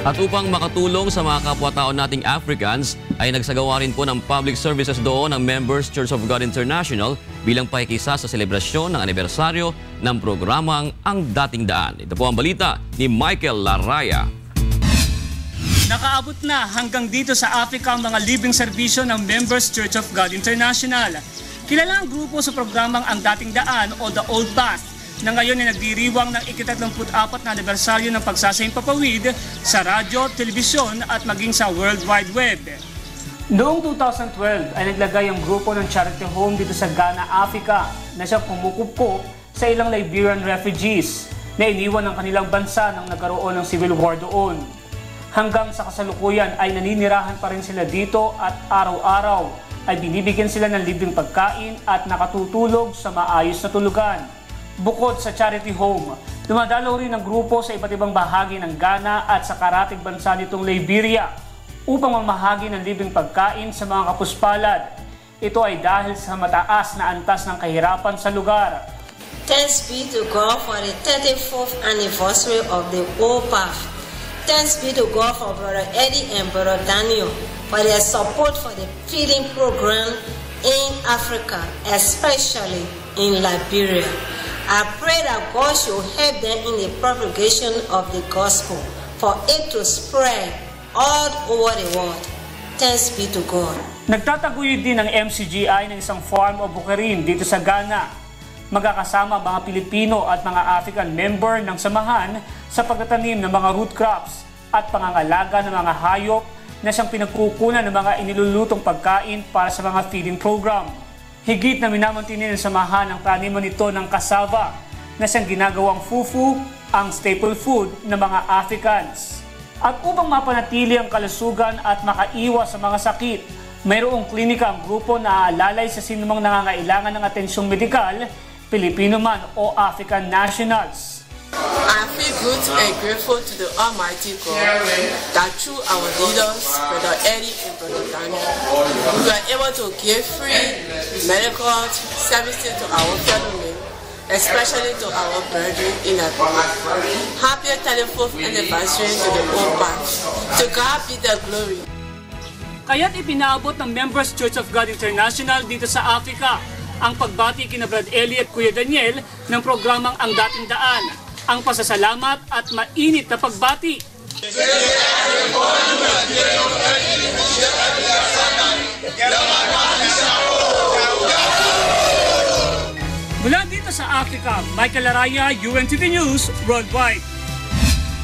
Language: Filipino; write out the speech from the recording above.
At upang makatulong sa mga kapwa-tao nating Africans, ay nagsagawa rin po ng public services doon ang Members Church of God International bilang pakikisa sa selebrasyon ng anibersaryo ng programang Ang Dating Daan. Ito po ang balita ni Michael Laraya. Nakaabot na hanggang dito sa Africa ang mga libreng serbisyo ng Members Church of God International. Kilala ang grupo sa programang Ang Dating Daan o The Old Path na ngayon ay nagdiriwang ng ikitatlongput-apat na anibersaryo ng pagsasayang papawid sa radyo, telebisyon at maging sa World Wide Web. Noong 2012 ay naglagay ang grupo ng charity home dito sa Ghana, Africa na siyang pumukupkup sa ilang Liberian refugees na iniwan ng kanilang bansa nang nagkaroon ng civil war doon. Hanggang sa kasalukuyan ay naninirahan pa rin sila dito at araw-araw ay binibigyan sila ng libreng pagkain at nakatutulog sa maayos na tulugan. Bukod sa charity home, dumadalaw rin ang grupo sa iba't ibang bahagi ng Ghana at sa karatig bansa nitong Liberia upang mamahagi ng libreng pagkain sa mga kapuspalad. Ito ay dahil sa mataas na antas ng kahirapan sa lugar. Thanks be to God for the 34th anniversary of the OPAF. Thanks be to God for Brother Eddie and Brother Daniel for their support for the feeding program in Africa, especially in Liberia. I pray that God should help them in the propagation of the gospel for it to spread all over the world. Thanks be to God. Nagtataguyod din ng MCGI ng isang farm o bukirin dito sa Ghana. Magkakasama mga Pilipino at mga African member ng samahan sa pagtatanim ng mga root crops at pangangalaga ng mga hayop na siyang pinagkukunan ng mga inilulutong pagkain para sa mga feeding program. Higit na minamantinin ng samahan ang taniman nito ng kasava na siyang ginagawang fufu, ang staple food ng mga Africans. At upang mapanatili ang kalusugan at makaiwas sa mga sakit, mayroong klinika ang grupo na aalalay sa sinumang nangangailangan ng atensyong medikal, Pilipino man o African nationals. I feel good and grateful to the Almighty God that through our leaders, Brother Eddie and Brother Daniel, we were able to give free medical services to our men, especially to our brethren in Liberia. Happy 34th anniversary to the OPA. To God be the glory. Kaya't ipinaabot ng Members Church of God International dito sa Africa ang pagbati kina Brad Eli at Kuya Daniel ng programang Ang Dating Daan, ang pasasalamat at mainit na pagbati. Mula dito sa Africa, Michael Araya, UNTV News, Worldwide.